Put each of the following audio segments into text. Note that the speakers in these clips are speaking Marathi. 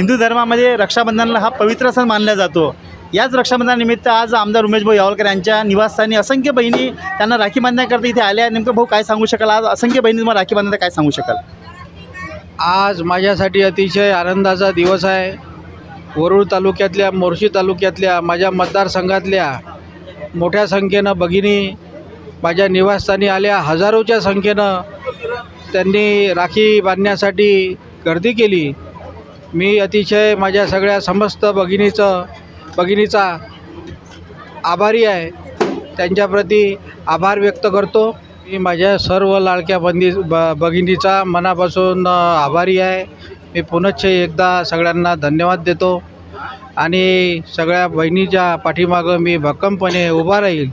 हिंदू धर्मामध्ये रक्षाबंधनाला हा पवित्र सण मानला जातो. याच रक्षाबंधनानिमित्त आज आमदार उमेशभाऊ यावलकर यांच्या निवासस्थानी असंख्य बहिणी त्यांना राखी बांधण्याकरता इथे आल्या नेमकं भाऊ काय सांगू शकाल? आज असंख्य बहिणी तुम्हाला राखी बांधण्याचं काय सांगू शकाल? आज माझ्यासाठी अतिशय आनंदाचा दिवस आहे. वरुळ तालुक्यातल्या मोर्शी तालुक्यातल्या माझ्या मतदारसंघातल्या मोठ्या संख्येनं भगिनी माझ्या निवासस्थानी आल्या. हजारोच्या संख्येनं त्यांनी राखी बांधण्यासाठी गर्दी केली. मी अतिशय माझ्या सगळ्या समस्त भगिनीचं भगिनीचा आभारी आहे. त्यांच्याप्रती आभार व्यक्त करतो. मी माझ्या सर्व लाडक्या बंदी ब भगिनीचा मनापासून आभारी आहे. मी पुनश्च एकदा सगळ्यांना धन्यवाद देतो. आणि सगळ्या बहिणीच्या पाठीमागं मी भक्कमपणे उभा राहील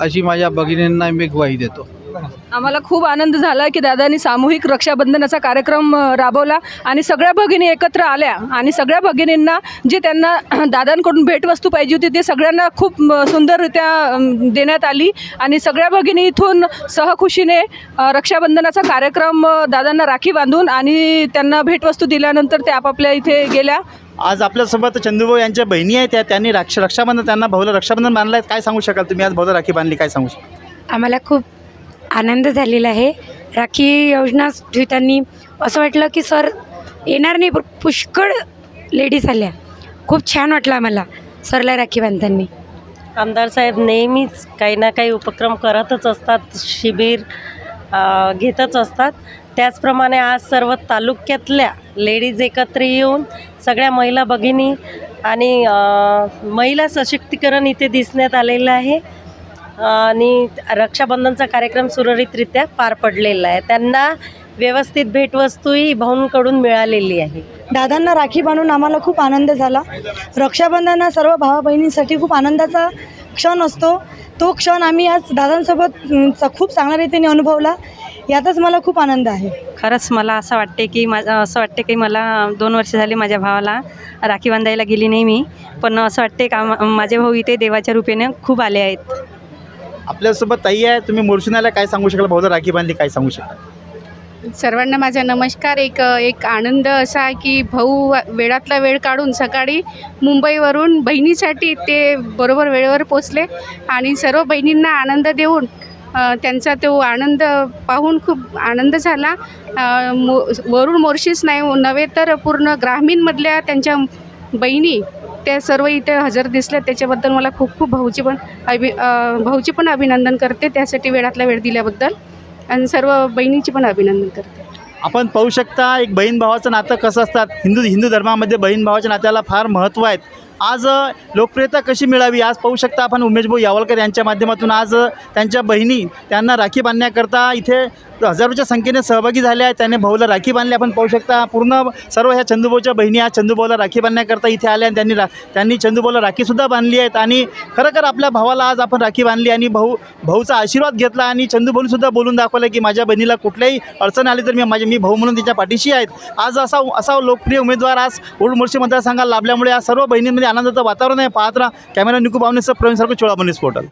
अशी माझ्या भगिनींना मी ग्वाही देतो. आम्हाला खूप आनंद झाला की दादांनी सामूहिक रक्षाबंधनाचा कार्यक्रम राबवला आणि सगळ्या भगिनी एकत्र आल्या आणि सगळ्या भगिनींना जे त्यांना दादांकडून भेटवस्तू पाहिजे होती ते सगळ्यांना खूप सुंदररित्या देण्यात आली आणि सगळ्या भगिनी इथून सहखुशीने रक्षाबंधनाचा कार्यक्रम दादांना राखी बांधून आणि त्यांना भेटवस्तू दिल्यानंतर ते आपापल्या इथे गेल्या. आज आपल्यासोबत चंदूभाऊ यांच्या बहिणी आहेत त्या त्यांनी रक्ष रक्षाबंधन त्यांना भाऊला रक्षाबंधन बांधलं आहे काय सांगू शकाल तुम्ही? आज भाऊला राखी बांधली काय सांगू शकाल? आम्हाला खूप आनंद झालेला आहे. राखी योजना स्वीतांनी असं वाटलं की सर येणार नाही पुष्कळ लेडीज आल्या. खूप छान वाटलं आम्हाला सरला राखी बांधतांनी. आमदार साहेब नेहमीच काही ना काही उपक्रम करतच असतात शिबिर घेतच असतात. त्याचप्रमाणे आज सर्व तालुक्यातल्या लेडीज एकत्र येऊन सगळ्या महिला भगिनी आणि महिला सशक्तीकरण इथे दिसण्यात आलेलं आहे. आणि रक्षाबंधनचा कार्यक्रम सुरळीतरित्या पार पडलेला आहे. त्यांना व्यवस्थित भेटवस्तूही भाऊंकडून मिळालेली आहे. दादांना राखी बांधून आम्हाला खूप आनंद झाला. रक्षाबंधन हा सर्व भावा बहिणींसाठी खूप आनंदाचा क्षण असतो. तो क्षण आम्ही आज दादांसोबत खूप चांगल्या रीतीने अनुभवला. यातच मला खूप आनंद आहे. खरंच मला असं वाटते की माझं असं वाटते की मला दोन वर्ष झाले माझ्या भावाला राखी बांधायला गेली नाही मी. पण असं वाटते का माझे भाऊ इथे देवाच्या रूपेने खूप आले आहेत. आपल्यासोबत ताई आहे. तुम्ही मुर्शिनाला काय सांगू शकाल? भाऊला राखी बांधली काय सांगू शकाल? सर्वांना माझा नमस्कार. एक एक आनंद असा आहे की भाऊ वेळातला वेळ काढून सकाळी मुंबईवरून बहिणीसाठी ते बरोबर वेळेवर पोचले आणि सर्व बहिणींना आनंद देऊन अ, त्यांचा तो आनंद पाहून खूप आनंद झाला. अ, मो वरून मोर्शीच नाही नव्हे तर पूर्ण ग्रामीणमधल्या त्यांच्या बहिणी त्या सर्व इथे हजर दिसल्या त्याच्याबद्दल मला खूप खूप भाऊची पण अभि भाऊची पण अभिनंदन करते त्यासाठी वेळातला वेळ दिल्याबद्दल. आणि सर्व बहिणीची पण अभिनंदन करते. आपण पाहू शकता एक बहीण भावाचं नातं कसं असतात? हिंदू हिंदू धर्मामध्ये बहीण भावाच्या नात्याला फार महत्त्व आहेत आज लोकप्रियता कशी मिळावी आज पाहू शकता आपण उमेशभाऊ यावलकर यांच्या माध्यमातून. आज त्यांच्या बहिणी त्यांना राखी बांधण्याकरता इथे हजारोच्या संख्येने सहभागी झाल्या आहेत. त्याने भाऊला राखी बांधली. आपण पाहू शकता पूर्ण सर्व ह्या चंदूभाऊच्या बहिणी आज चंदूभाऊला राखी बांधण्याकरता इथे आल्या आणि त्यांनी रा त्यांनी चंदूभाऊला राखीसुद्धा बांधली आहेत. आणि खरोखर आपल्या भावाला आज आपण राखी बांधली आणि भाऊ भाऊचा आशीर्वाद घेतला आणि चंदूभाऊनीसुद्धा बोलून दाखवलं की माझ्या बहिणीला कुठल्याही अडचण आली तर मी माझे मी भाऊ म्हणून तिच्या पाठीशी आहेत. आज असा असा लोकप्रिय उमेदवार आज ओल्ड मोर्शी मतदारसंघाला लाभल्यामुळे आज सर्व बहिणींमध्ये आनंदाचं वातावरण आहे पाहत राहा कॅमेरा निकू बावनेसह प्रवीण सारखं चोळाबनीस पोर्टल